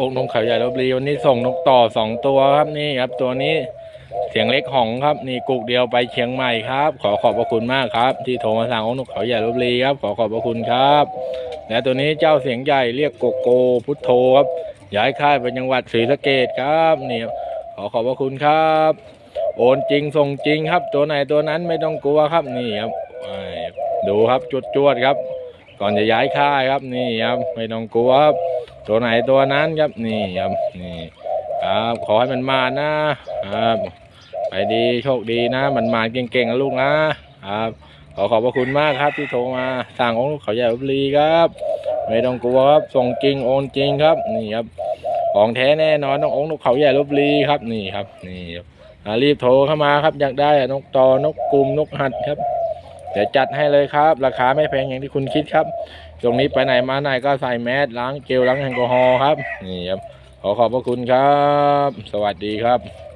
องค์นกเขาใหญ่ลบบุรีวันนี้ส่งนกต่อสองตัวครับนี่ครับตัวนี้เสียงเล็กหองครับนี่กุกเดียวไปเชียงใหม่ครับ ขอขอบพระคุณมากครับ ที่โทรมาสั่งองค์นกเขาใหญ่ลบบุรีครับ ขอขอบพระคุณครับ และตัวนี้เจ้าเสียงใหญ่เรียกโกโก พุทโธครับย้ายค่ายไปจังหวัดศรีสะเกดครับนี่ขอขอบพระคุณครับ โอนจริงส่งจริงครับ ตัวไหนตัวนั้นไม่ต้องกลัวครับนี่ครับดูครับจวดจวดๆครับ ก่อนจะย้ายค่ายครับนี่ครับไม่ต้องกลัวครับตัวไหนตัวนั้นครับนี่ครับนี่ครับขอให้มันมานะครับ ไปดีโชคดีนะ มันมาเก่งๆนะลูกนะครับขอขอบพระคุณมากครับที่โทรมาสั่งของเขาใหญ่ลพบุรีครับ ไม่ต้องกลัวครับส่งจริงโอนจริงครับนี่ครับของแท้แน่นอนต้ององค์นกเขาใหญ่ลบุรีครับนี่ครับนี่ครับรีบโทรเข้ามาครับอยากได้นกตอนกกลุ่มนกหัดครับ เดี๋ยวจัดให้เลยครับ ราคาไม่แพงอย่างที่คุณคิดครับ ตรงนี้ไปไหนมาไหนก็ใส่แมสล้างเจลล้างแอลกอฮอล์ครับ นี่ครับ ขอขอบพระคุณครับ สวัสดีครับ